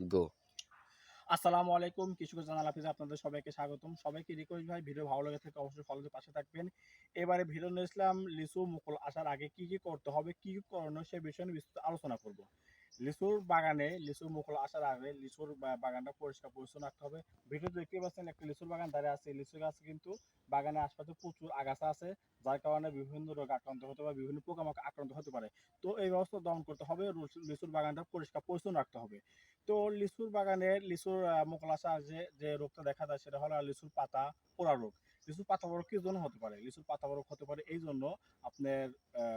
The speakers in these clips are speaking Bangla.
গো আসসালামু আলাইকুম, কিছু জানাল হাফিজ আপনাদের সবাইকে স্বাগতম। সবাইকে রিকোয়েস্ট ভাই, ভিডিও ভালো লাগে থাকে অবশ্যই ফলোতে পাশে থাকবেন। এবারে ভিডিও নিয়ে আসলাম লিচু মুকুল আসার আগে কি কি করতে হবে, কি কি করণীয় সে বিষয়ে নিয়ে বিস্তারিত আলোচনা করব। লিচুর বাগানে লিচুর মুকুল আসার আগে লিচুর বাগানটা পরিষ্কার পরিচ্ছন্ন রাখতে হবে। ভিডিও দেখতে পাচ্ছেন একটা লিচুর বাগান দাঁড়িয়ে আছে। লিচু গাছ কিন্তু বাগানের আশপাশে প্রচুর আগাছা আছে, যার কারণে বিভিন্ন রোগ আক্রান্ত হতে পারে, বিভিন্ন পোকামাকড় আক্রান্ত হতে পারে। তো এই ব্যবস্থা দমন করতে হবে লিচুর বাগানটা পরিষ্কার পরিচ্ছন্ন রাখতে হবে। তো লিচুর বাগানে লিচুর আহ, মুকুল যে যে রোগটা দেখা যায় সেটা হলো লিচুর পাতা পোড়া রোগ। লিচুর পাতা বরফ কি জন্য হতে পারে? লিচুর পাতা বরফ হতে পারে এই জন্য আপনার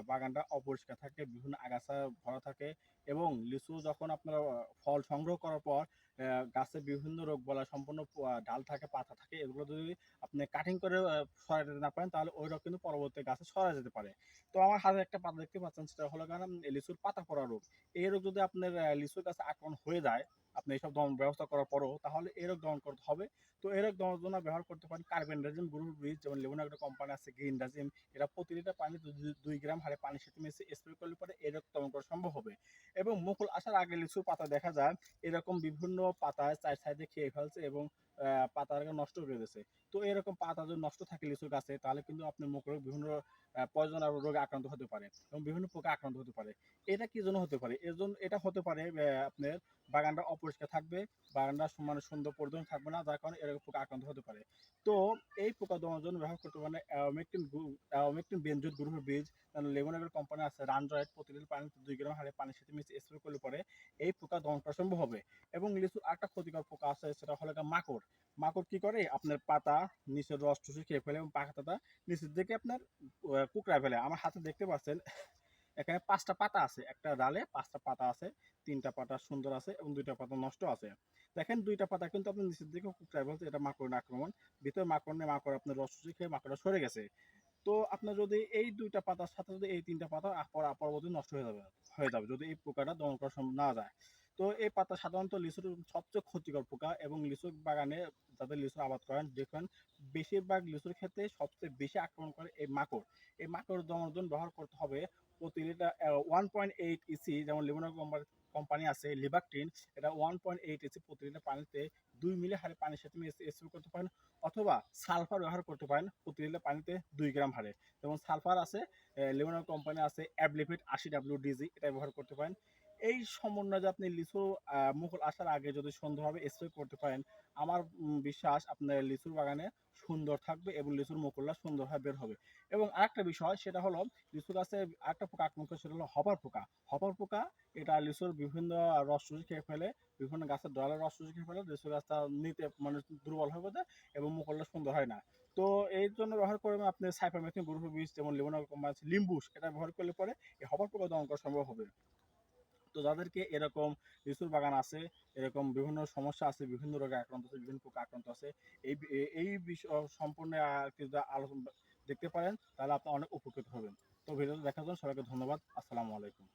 বাগানটা অপরিষ্কার থাকে বিভিন্ন আগাছা ভরা থাকে এবং লিচু যখন আপনার ফল সংগ্রহ করার পর গাছে বিভিন্ন রোগ বলা সম্পূর্ণ ডাল থাকে, পাতা থাকে, এগুলো যদি আপনি কাটিং করে সরাই দিতে না পারেন, তাহলে ওই রোগ কিন্তু পরবর্তী গাছে সরা যেতে পারে। তো আমার হাতে একটা পাতা দেখতে পাচ্ছেন, সেটা হলো কারণ লিচুর পাতা পড়া রোগ। এই রোগ যদি আপনার লিচুর গাছে আক্রমণ হয়ে যায়, আপনি এইসব দমন ব্যবস্থা করার পরও, তাহলে এই রোগ দমন করতে হবে। তো এই রোগ দমনের জন্য ব্যবহার করতে পারেন কার্বেন্ডাজিম গ্রুপ ব্রিজ যেমন লেবুন একটা কোম্পানি আছে গ্রিন ডাজিম এটা প্রতি লিটার পানি দুই গ্রাম হারে পানির সাথে মিশিয়ে স্প্রে করলে পরে এই রোগ দমন করা সম্ভব হবে। এবং মুকুল আসার আগে লিচুর পাতা দেখা যায়। এরকম বিভিন্ন পাতায় চার সাইডে খেয়ে ফেলছে এবং পাতাটাকে নষ্ট করে দিয়েছে। তো এরকম পাতা যদি নষ্ট থাকে লিচুর গাছে, তাহলে কিন্তু আপনার মুকুল বিভিন্ন পয়জন আর রোগে আক্রান্ত হতে পারে এবং বিভিন্ন পোকা আক্রান্ত হতে পারে। এটা কি জন্য হতে পারে? এর জন্য, এটা হতে পারে আপনার বাগানটা অপরিষ্কার থাকবে, বাগানটা সমান সুন্দর পরিদর্শন থাকবে না, যার কারণে এরকম পোকা আক্রান্ত হতে পারে। তো এই পোকা দমনের জন্য ব্যবহার করতে পারেন অমেকটিন অমেকটিন বেঞ্জুট গ্রুপের বীজ লেমনের কোম্পানি আছে রানজয়েড প্রতি লিটার পানি দুই গ্রাম হারে পানির সাথে মিশিয়ে স্প্রে করলে পরে এই পোকা দমন করা সম্ভব হবে। এবং লিচুর আরেকটা ক্ষতিকর পোকা আছে, সেটা হলো মাকড়। মাকড় কি করে? আপনার পাতা নিচের রস টুসে খেয়ে ফেলে এবং পাতাটা নিচের দিকে আপনার কুকড়ায় ফেলে। আমার হাতে দেখতে পাচ্ছেন, এখানে পাঁচটা পাতা আছে। একটা ডালে পাঁচটা পাতা আছে, তিনটা পাতা সুন্দর আছে এবং দুইটা পাতা নষ্ট আছে। দেখেন, দুইটা পাতা কিন্তু আপনি নিচের দিকে কুকড়ায় ফেলছে, এটা মাকড়ের আক্রমণ। ভিতরে মাকড় নেই, মাকড় আপনার রস চুষে খেয়ে মাকড়টা সরে গেছে। তো আপনার যদি এই দুইটা পাতার সাথে যদি এই তিনটা পাতা পর- পরবর্তী নষ্ট হয়ে যাবে হয়ে যাবে। যদি এই পোকাটা দমন করা সম্ভব না যায়। তো এই পাতা সাধারণত লিচুর সবচেয়ে ক্ষতিকর পোকা এবং লিচুর বাগানে যাদের লিচুর আবাদ করেন, দেখবেন বেশিরভাগ লিচুর ক্ষেত্রে সবচেয়ে বেশি আক্রমণ করে এই মাকড়। এই মাকড় দমনের জন্য ব্যবহার করতে হবে প্রতি litre one point eight EC যেমন লিমোনার কোম্পানি আছে, লিবাকটিন, এটা ওয়ান পয়েন্ট এইট ইসি প্রতি লিটার পানিতে দুই মিলি হারে পানির সাথে স্প্রে করতে পারেন অথবা সালফার ব্যবহার করতে পারেন প্রতি লিটার পানিতে দুই গ্রাম হারে। যেমন সালফার আছে লিমোনার কোম্পানি আছে, অ্যাবলিফিট, আশি ডাব্লিউ ডিজি এটা ব্যবহার করতে পারেন। এই সমন্বয়ে আপনি লিচু মুকুল আসার আগে যদি সুন্দরভাবে স্প্রে করতে পারেন, আমার বিশ্বাস আপনার লিচুর বাগানে সুন্দর থাকবে এবং লিচুর মুকুলটা সুন্দরভাবে বের হবে। এবং আরেকটা বিষয়, সেটা হলো লিচু গাছে আরেকটা পোকা আক্রমণ করে সেটা হলো হপার পোকা। হপার পোকা, এটা লিচুর বিভিন্ন রস চুষে খেয়ে ফেলে, বিভিন্ন গাছের ডলার রস চুষে খেয়ে ফেলে, লিচু গাছটা নিতে মানে দুর্বল হয়ে পড়ে এবং মুকুলটা সুন্দর হয় না। তো এই জন্য ব্যবহার করে আপনি সাইফারমেথিন গ্রুপ বীজ যেমন কোম্পানি লিম্বুস এটা ব্যবহার করলে পরে এই হপার পোকা দমন করা সম্ভব হবে। তো যাদেরকে এরকম লিচুর বাগান আছে, এরকম বিভিন্ন সমস্যা আছে, বিভিন্ন রোগে আক্রান্ত আছে, বিভিন্ন পোকা আক্রান্ত আছে, এই এই বিষয় সম্পূর্ণ কিছুটা কিছু আলোচনা দেখতে পারেন, তাহলে আপনি অনেক উপকৃত হবেন। তো ভিডিওটা দেখার জন্য সবাইকে ধন্যবাদ। আসসালামু আলাইকুম।